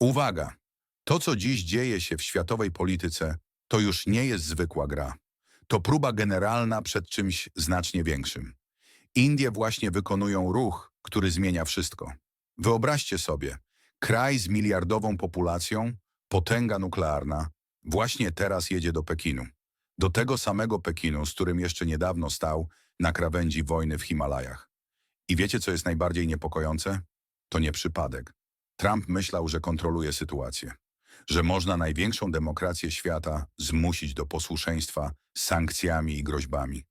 Uwaga! To, co dziś dzieje się w światowej polityce, to już nie jest zwykła gra. To próba generalna przed czymś znacznie większym. Indie właśnie wykonują ruch, który zmienia wszystko. Wyobraźcie sobie, kraj z miliardową populacją, potęga nuklearna, właśnie teraz jedzie do Pekinu. Do tego samego Pekinu, z którym jeszcze niedawno stał na krawędzi wojny w Himalajach. I wiecie, co jest najbardziej niepokojące? To nie przypadek. Trump myślał, że kontroluje sytuację, że można największą demokrację świata zmusić do posłuszeństwa sankcjami i groźbami.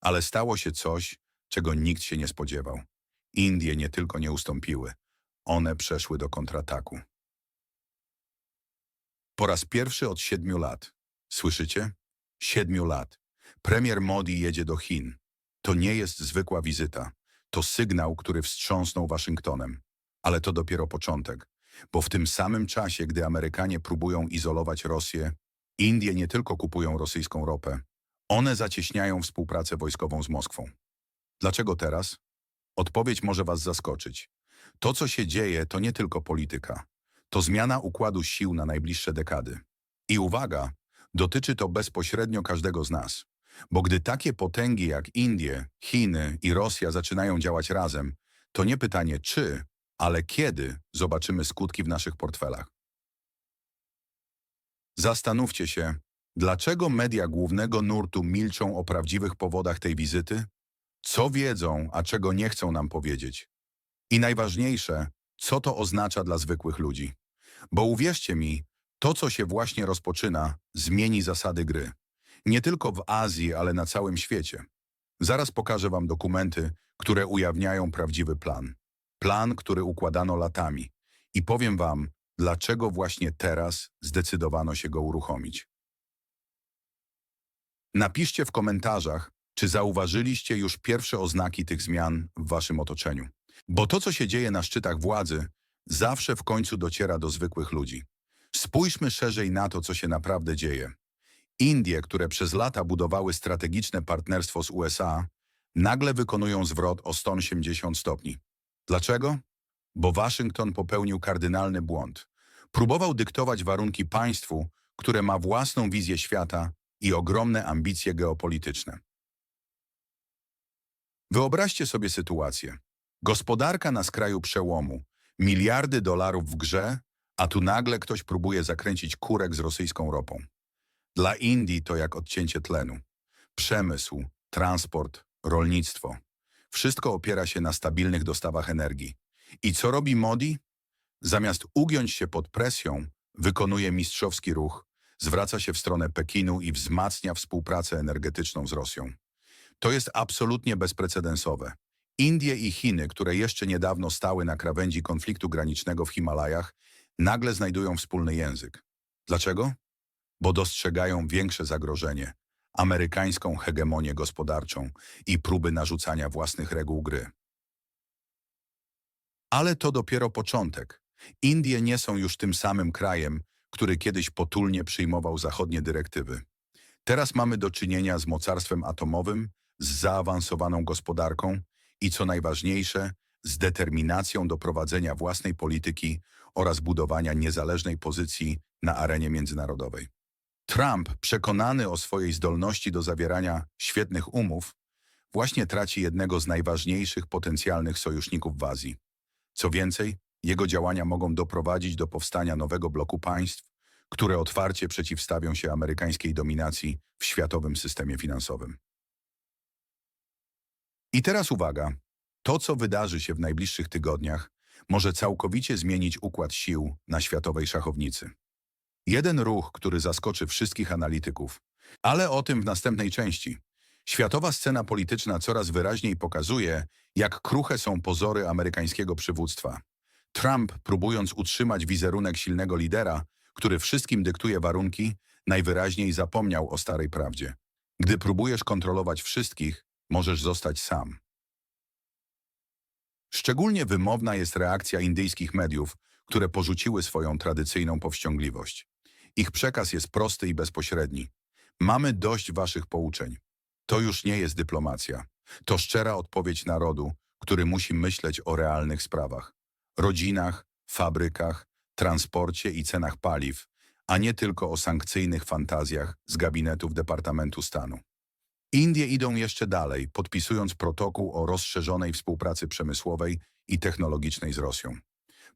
Ale stało się coś, czego nikt się nie spodziewał. Indie nie tylko nie ustąpiły, one przeszły do kontrataku. Po raz pierwszy od siedmiu lat. Słyszycie? Siedmiu lat. Premier Modi jedzie do Chin. To nie jest zwykła wizyta. To sygnał, który wstrząsnął Waszyngtonem. Ale to dopiero początek, bo w tym samym czasie, gdy Amerykanie próbują izolować Rosję, Indie nie tylko kupują rosyjską ropę, one zacieśniają współpracę wojskową z Moskwą. Dlaczego teraz? Odpowiedź może Was zaskoczyć. To, co się dzieje, to nie tylko polityka. To zmiana układu sił na najbliższe dekady. I uwaga, dotyczy to bezpośrednio każdego z nas. Bo gdy takie potęgi jak Indie, Chiny i Rosja zaczynają działać razem, to nie pytanie czy, ale kiedy zobaczymy skutki w naszych portfelach. Zastanówcie się, dlaczego media głównego nurtu milczą o prawdziwych powodach tej wizyty? Co wiedzą, a czego nie chcą nam powiedzieć? I najważniejsze, co to oznacza dla zwykłych ludzi? Bo uwierzcie mi, to co się właśnie rozpoczyna, zmieni zasady gry. Nie tylko w Azji, ale na całym świecie. Zaraz pokażę wam dokumenty, które ujawniają prawdziwy plan. Plan, który układano latami. I powiem wam, dlaczego właśnie teraz zdecydowano się go uruchomić. Napiszcie w komentarzach, czy zauważyliście już pierwsze oznaki tych zmian w waszym otoczeniu. Bo to, co się dzieje na szczytach władzy, zawsze w końcu dociera do zwykłych ludzi. Spójrzmy szerzej na to, co się naprawdę dzieje. Indie, które przez lata budowały strategiczne partnerstwo z USA, nagle wykonują zwrot o 180 stopni. Dlaczego? Bo Waszyngton popełnił kardynalny błąd. Próbował dyktować warunki państwu, które ma własną wizję świata i ogromne ambicje geopolityczne. Wyobraźcie sobie sytuację. Gospodarka na skraju przełomu, miliardy dolarów w grze, a tu nagle ktoś próbuje zakręcić kurek z rosyjską ropą. Dla Indii to jak odcięcie tlenu. Przemysł, transport, rolnictwo. Wszystko opiera się na stabilnych dostawach energii. I co robi Modi? Zamiast ugiąć się pod presją, wykonuje mistrzowski ruch, zwraca się w stronę Pekinu i wzmacnia współpracę energetyczną z Rosją. To jest absolutnie bezprecedensowe. Indie i Chiny, które jeszcze niedawno stały na krawędzi konfliktu granicznego w Himalajach, nagle znajdują wspólny język. Dlaczego? Bo dostrzegają większe zagrożenie, amerykańską hegemonię gospodarczą i próby narzucania własnych reguł gry. Ale to dopiero początek. Indie nie są już tym samym krajem, który kiedyś potulnie przyjmował zachodnie dyrektywy. Teraz mamy do czynienia z mocarstwem atomowym, z zaawansowaną gospodarką i co najważniejsze, z determinacją do prowadzenia własnej polityki oraz budowania niezależnej pozycji na arenie międzynarodowej. Trump, przekonany o swojej zdolności do zawierania świetnych umów, właśnie traci jednego z najważniejszych potencjalnych sojuszników w Azji. Co więcej, jego działania mogą doprowadzić do powstania nowego bloku państw, które otwarcie przeciwstawią się amerykańskiej dominacji w światowym systemie finansowym. I teraz uwaga, to co wydarzy się w najbliższych tygodniach może całkowicie zmienić układ sił na światowej szachownicy. Jeden ruch, który zaskoczy wszystkich analityków, ale o tym w następnej części. Światowa scena polityczna coraz wyraźniej pokazuje, jak kruche są pozory amerykańskiego przywództwa. Trump, próbując utrzymać wizerunek silnego lidera, który wszystkim dyktuje warunki, najwyraźniej zapomniał o starej prawdzie. Gdy próbujesz kontrolować wszystkich, możesz zostać sam. Szczególnie wymowna jest reakcja indyjskich mediów, które porzuciły swoją tradycyjną powściągliwość. Ich przekaz jest prosty i bezpośredni. Mamy dość waszych pouczeń. To już nie jest dyplomacja. To szczera odpowiedź narodu, który musi myśleć o realnych sprawach. Rodzinach, fabrykach, transporcie i cenach paliw, a nie tylko o sankcyjnych fantazjach z gabinetów Departamentu Stanu. Indie idą jeszcze dalej, podpisując protokół o rozszerzonej współpracy przemysłowej i technologicznej z Rosją.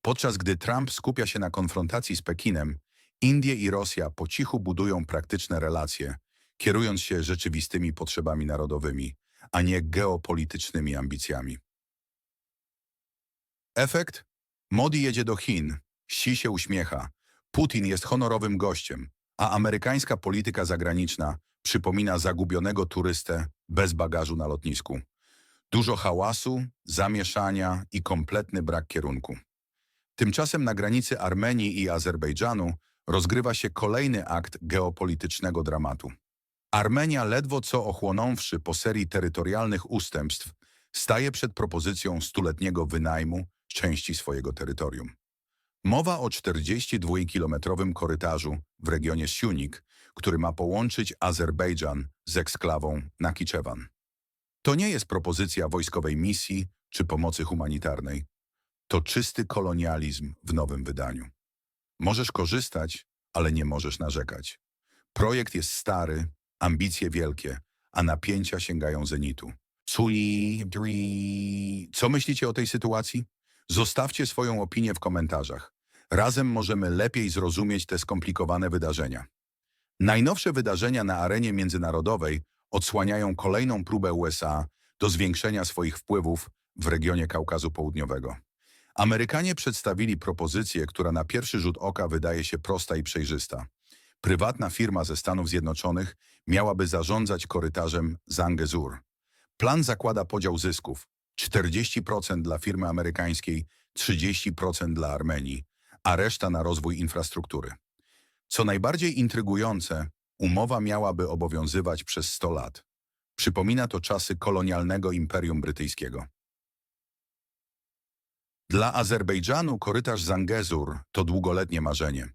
Podczas gdy Trump skupia się na konfrontacji z Pekinem, Indie i Rosja po cichu budują praktyczne relacje, kierując się rzeczywistymi potrzebami narodowymi, a nie geopolitycznymi ambicjami. Efekt? Modi jedzie do Chin, Xi się uśmiecha, Putin jest honorowym gościem, a amerykańska polityka zagraniczna przypomina zagubionego turystę bez bagażu na lotnisku. Dużo hałasu, zamieszania i kompletny brak kierunku. Tymczasem na granicy Armenii i Azerbejdżanu rozgrywa się kolejny akt geopolitycznego dramatu. Armenia, ledwo co ochłonąwszy po serii terytorialnych ustępstw, staje przed propozycją stuletniego wynajmu części swojego terytorium. Mowa o 42-kilometrowym korytarzu w regionie Siunik, który ma połączyć Azerbejdżan z eksklawą Nakiczewan. To nie jest propozycja wojskowej misji czy pomocy humanitarnej. To czysty kolonializm w nowym wydaniu. Możesz korzystać, ale nie możesz narzekać. Projekt jest stary, ambicje wielkie, a napięcia sięgają zenitu. Co myślicie o tej sytuacji? Zostawcie swoją opinię w komentarzach. Razem możemy lepiej zrozumieć te skomplikowane wydarzenia. Najnowsze wydarzenia na arenie międzynarodowej odsłaniają kolejną próbę USA do zwiększenia swoich wpływów w regionie Kaukazu Południowego. Amerykanie przedstawili propozycję, która na pierwszy rzut oka wydaje się prosta i przejrzysta. Prywatna firma ze Stanów Zjednoczonych miałaby zarządzać korytarzem Zangezur. Plan zakłada podział zysków 40% dla firmy amerykańskiej, 30% dla Armenii, a reszta na rozwój infrastruktury. Co najbardziej intrygujące, umowa miałaby obowiązywać przez 100 lat. Przypomina to czasy kolonialnego Imperium Brytyjskiego. Dla Azerbejdżanu korytarz Zangezur to długoletnie marzenie.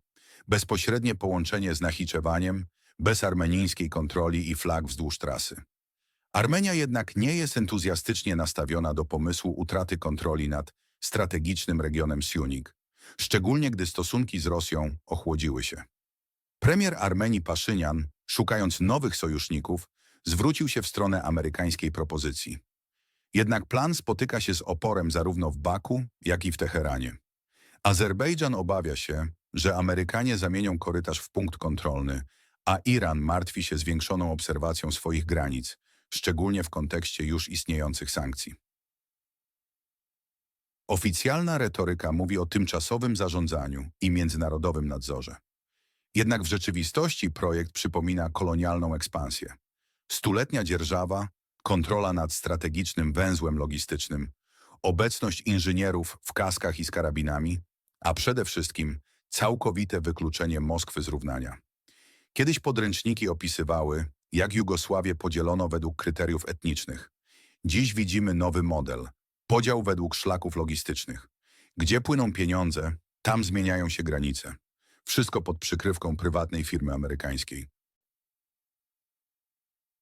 Bezpośrednie połączenie z Nachiczewaniem, bez armenińskiej kontroli i flag wzdłuż trasy. Armenia jednak nie jest entuzjastycznie nastawiona do pomysłu utraty kontroli nad strategicznym regionem Siunik, szczególnie gdy stosunki z Rosją ochłodziły się. Premier Armenii Paszynian, szukając nowych sojuszników, zwrócił się w stronę amerykańskiej propozycji. Jednak plan spotyka się z oporem zarówno w Baku, jak i w Teheranie. Azerbejdżan obawia się, że Amerykanie zamienią korytarz w punkt kontrolny, a Iran martwi się zwiększoną obserwacją swoich granic, szczególnie w kontekście już istniejących sankcji. Oficjalna retoryka mówi o tymczasowym zarządzaniu i międzynarodowym nadzorze. Jednak w rzeczywistości projekt przypomina kolonialną ekspansję. Stuletnia dzierżawa, kontrola nad strategicznym węzłem logistycznym, obecność inżynierów w kaskach i z karabinami, a przede wszystkim całkowite wykluczenie Moskwy z równania. Kiedyś podręczniki opisywały, jak Jugosławię podzielono według kryteriów etnicznych. Dziś widzimy nowy model – podział według szlaków logistycznych. Gdzie płyną pieniądze, tam zmieniają się granice. Wszystko pod przykrywką prywatnej firmy amerykańskiej.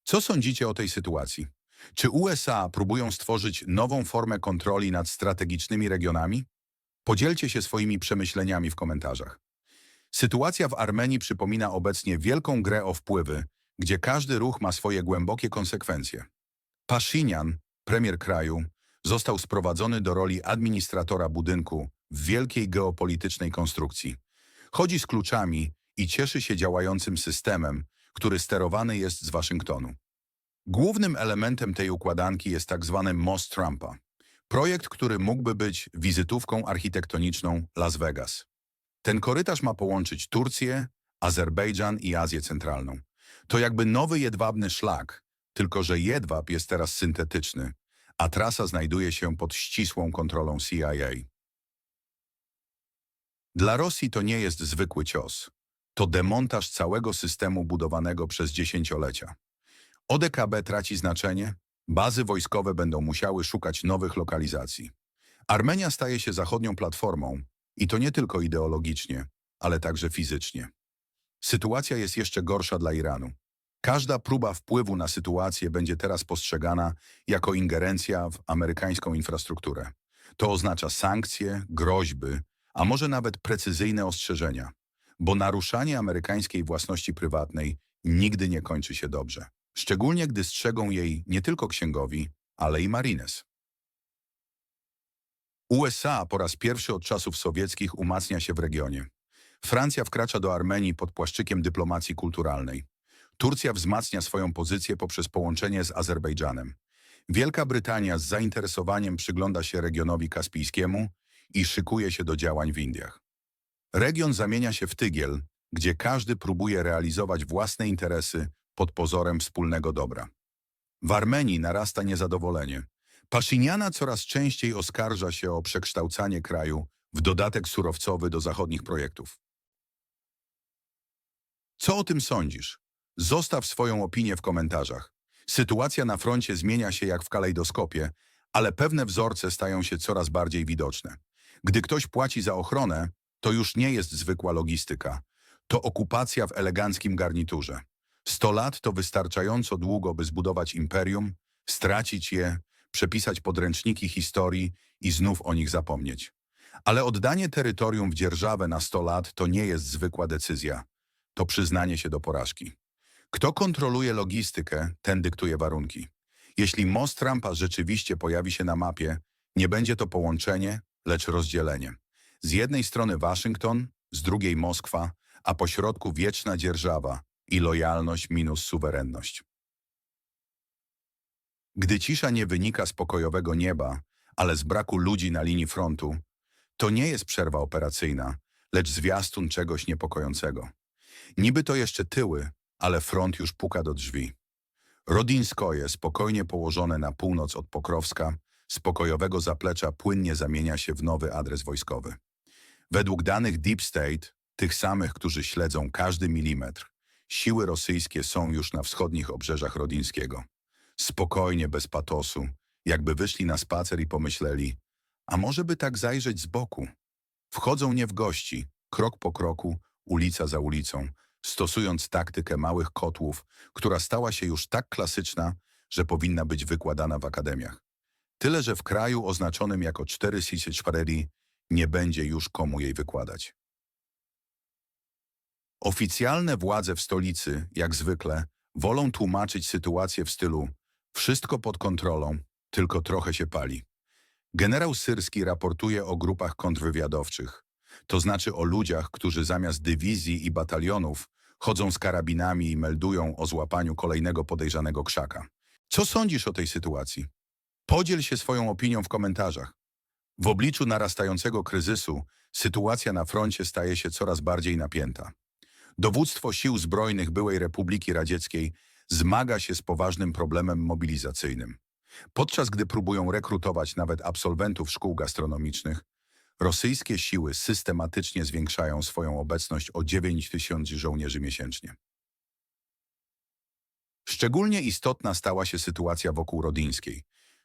Co sądzicie o tej sytuacji? Czy USA próbują stworzyć nową formę kontroli nad strategicznymi regionami? Podzielcie się swoimi przemyśleniami w komentarzach. Sytuacja w Armenii przypomina obecnie wielką grę o wpływy, gdzie każdy ruch ma swoje głębokie konsekwencje. Paszynian, premier kraju, został sprowadzony do roli administratora budynku w wielkiej geopolitycznej konstrukcji. Chodzi z kluczami i cieszy się działającym systemem, który sterowany jest z Waszyngtonu. Głównym elementem tej układanki jest tak zwany Most Trumpa. Projekt, który mógłby być wizytówką architektoniczną Las Vegas. Ten korytarz ma połączyć Turcję, Azerbejdżan i Azję Centralną. To jakby nowy jedwabny szlak, tylko że jedwab jest teraz syntetyczny, a trasa znajduje się pod ścisłą kontrolą CIA. Dla Rosji to nie jest zwykły cios. To demontaż całego systemu budowanego przez dziesięciolecia. ODKB traci znaczenie, bazy wojskowe będą musiały szukać nowych lokalizacji. Armenia staje się zachodnią platformą i to nie tylko ideologicznie, ale także fizycznie. Sytuacja jest jeszcze gorsza dla Iranu. Każda próba wpływu na sytuację będzie teraz postrzegana jako ingerencja w amerykańską infrastrukturę. To oznacza sankcje, groźby, a może nawet precyzyjne ostrzeżenia, bo naruszanie amerykańskiej własności prywatnej nigdy nie kończy się dobrze. Szczególnie gdy strzegą jej nie tylko księgowi, ale i marines. USA po raz pierwszy od czasów sowieckich umacnia się w regionie. Francja wkracza do Armenii pod płaszczykiem dyplomacji kulturalnej. Turcja wzmacnia swoją pozycję poprzez połączenie z Azerbejdżanem. Wielka Brytania z zainteresowaniem przygląda się regionowi kaspijskiemu i szykuje się do działań w Indiach. Region zamienia się w tygiel, gdzie każdy próbuje realizować własne interesy pod pozorem wspólnego dobra. W Armenii narasta niezadowolenie. Paszyniana coraz częściej oskarża się o przekształcanie kraju w dodatek surowcowy do zachodnich projektów. Co o tym sądzisz? Zostaw swoją opinię w komentarzach. Sytuacja na froncie zmienia się jak w kalejdoskopie, ale pewne wzorce stają się coraz bardziej widoczne. Gdy ktoś płaci za ochronę, to już nie jest zwykła logistyka. To okupacja w eleganckim garniturze. Sto lat to wystarczająco długo, by zbudować imperium, stracić je, przepisać podręczniki historii i znów o nich zapomnieć. Ale oddanie terytorium w dzierżawę na sto lat to nie jest zwykła decyzja. To przyznanie się do porażki. Kto kontroluje logistykę, ten dyktuje warunki. Jeśli most Trumpa rzeczywiście pojawi się na mapie, nie będzie to połączenie, lecz rozdzielenie. Z jednej strony Waszyngton, z drugiej Moskwa, a pośrodku wieczna dzierżawa i lojalność minus suwerenność. Gdy cisza nie wynika z pokojowego nieba, ale z braku ludzi na linii frontu, to nie jest przerwa operacyjna, lecz zwiastun czegoś niepokojącego. Niby to jeszcze tyły, ale front już puka do drzwi. Rodinskoje, spokojnie położone na północ od Pokrowska, z pokojowego zaplecza płynnie zamienia się w nowy adres wojskowy. Według danych Deep State, tych samych, którzy śledzą każdy milimetr, siły rosyjskie są już na wschodnich obrzeżach Rodińskiego. Spokojnie, bez patosu, jakby wyszli na spacer i pomyśleli, a może by tak zajrzeć z boku. Wchodzą nie w gości, krok po kroku, ulica za ulicą, stosując taktykę małych kotłów, która stała się już tak klasyczna, że powinna być wykładana w akademiach. Tyle, że w kraju oznaczonym jako 4 nie będzie już komu jej wykładać. Oficjalne władze w stolicy, jak zwykle, wolą tłumaczyć sytuację w stylu wszystko pod kontrolą, tylko trochę się pali. Generał Syrski raportuje o grupach kontrwywiadowczych, to znaczy o ludziach, którzy zamiast dywizji i batalionów chodzą z karabinami i meldują o złapaniu kolejnego podejrzanego krzaka. Co sądzisz o tej sytuacji? Podziel się swoją opinią w komentarzach. W obliczu narastającego kryzysu sytuacja na froncie staje się coraz bardziej napięta. Dowództwo sił zbrojnych byłej Republiki Radzieckiej zmaga się z poważnym problemem mobilizacyjnym. Podczas gdy próbują rekrutować nawet absolwentów szkół gastronomicznych, rosyjskie siły systematycznie zwiększają swoją obecność o 9 tysięcy żołnierzy miesięcznie. Szczególnie istotna stała się sytuacja wokół Rodyńskiej.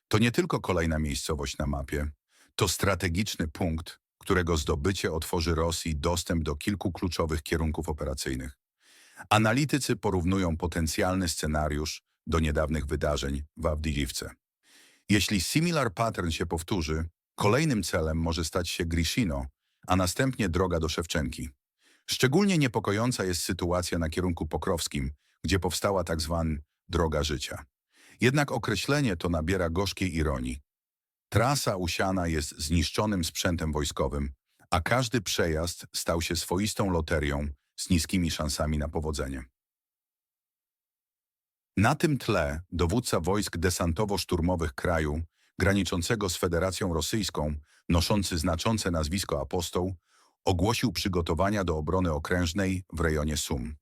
To nie tylko kolejna miejscowość na mapie, to strategiczny punkt, którego zdobycie otworzy Rosji dostęp do kilku kluczowych kierunków operacyjnych. Analitycy porównują potencjalny scenariusz do niedawnych wydarzeń w Awdijiwce. Jeśli similar pattern się powtórzy, kolejnym celem może stać się Grishino, a następnie droga do Szewczenki. Szczególnie niepokojąca jest sytuacja na kierunku pokrowskim, gdzie powstała tak zwana droga życia. Jednak określenie to nabiera gorzkiej ironii. Trasa usiana jest zniszczonym sprzętem wojskowym, a każdy przejazd stał się swoistą loterią z niskimi szansami na powodzenie. Na tym tle dowódca wojsk desantowo-szturmowych kraju, graniczącego z Federacją Rosyjską, noszący znaczące nazwisko apostoł, ogłosił przygotowania do obrony okrężnej w rejonie Sum.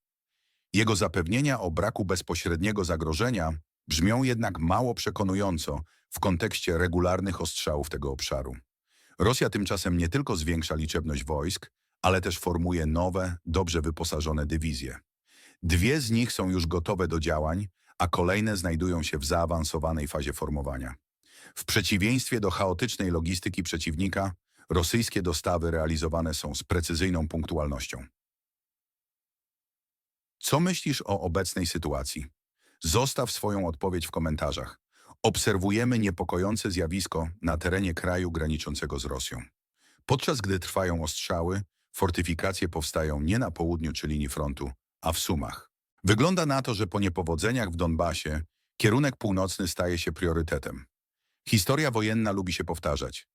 Jego zapewnienia o braku bezpośredniego zagrożenia brzmią jednak mało przekonująco w kontekście regularnych ostrzałów tego obszaru. Rosja tymczasem nie tylko zwiększa liczebność wojsk, ale też formuje nowe, dobrze wyposażone dywizje. Dwie z nich są już gotowe do działań, a kolejne znajdują się w zaawansowanej fazie formowania. W przeciwieństwie do chaotycznej logistyki przeciwnika, rosyjskie dostawy realizowane są z precyzyjną punktualnością. Co myślisz o obecnej sytuacji? Zostaw swoją odpowiedź w komentarzach. Obserwujemy niepokojące zjawisko na terenie kraju graniczącego z Rosją. Podczas gdy trwają ostrzały, fortyfikacje powstają nie na południu czy linii frontu, a w Sumach. Wygląda na to, że po niepowodzeniach w Donbasie kierunek północny staje się priorytetem. Historia wojenna lubi się powtarzać.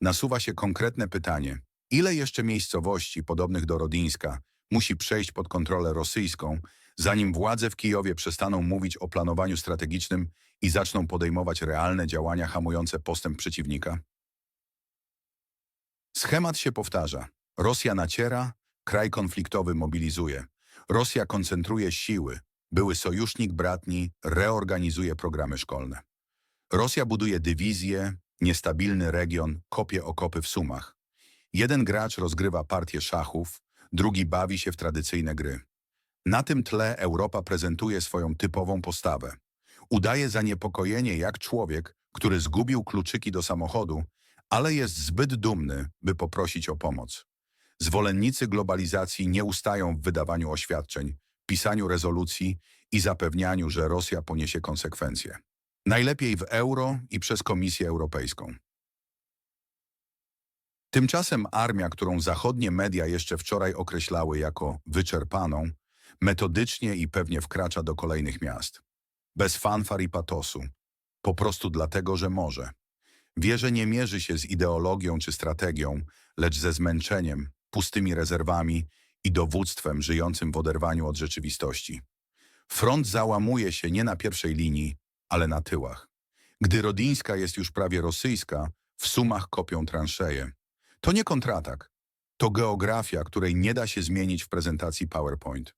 Nasuwa się konkretne pytanie, ile jeszcze miejscowości podobnych do Rodińska musi przejść pod kontrolę rosyjską, zanim władze w Kijowie przestaną mówić o planowaniu strategicznym i zaczną podejmować realne działania hamujące postęp przeciwnika? Schemat się powtarza. Rosja naciera, kraj konfliktowy mobilizuje. Rosja koncentruje siły, były sojusznik bratni reorganizuje programy szkolne. Rosja buduje dywizje, niestabilny region, kopie okopy w sumach. Jeden gracz rozgrywa partię szachów, drugi bawi się w tradycyjne gry. Na tym tle Europa prezentuje swoją typową postawę. Udaje zaniepokojenie jak człowiek, który zgubił kluczyki do samochodu, ale jest zbyt dumny, by poprosić o pomoc. Zwolennicy globalizacji nie ustają w wydawaniu oświadczeń, pisaniu rezolucji i zapewnianiu, że Rosja poniesie konsekwencje. Najlepiej w euro i przez Komisję Europejską. Tymczasem armia, którą zachodnie media jeszcze wczoraj określały jako wyczerpaną, metodycznie i pewnie wkracza do kolejnych miast. Bez fanfar i patosu. Po prostu dlatego, że może. Wie, że nie mierzy się z ideologią czy strategią, lecz ze zmęczeniem, pustymi rezerwami i dowództwem żyjącym w oderwaniu od rzeczywistości. Front załamuje się nie na pierwszej linii, ale na tyłach. Gdy Rodińska jest już prawie rosyjska, w sumach kopią transzeje. To nie kontratak. To geografia, której nie da się zmienić w prezentacji PowerPoint.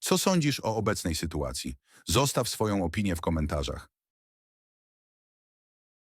Co sądzisz o obecnej sytuacji? Zostaw swoją opinię w komentarzach.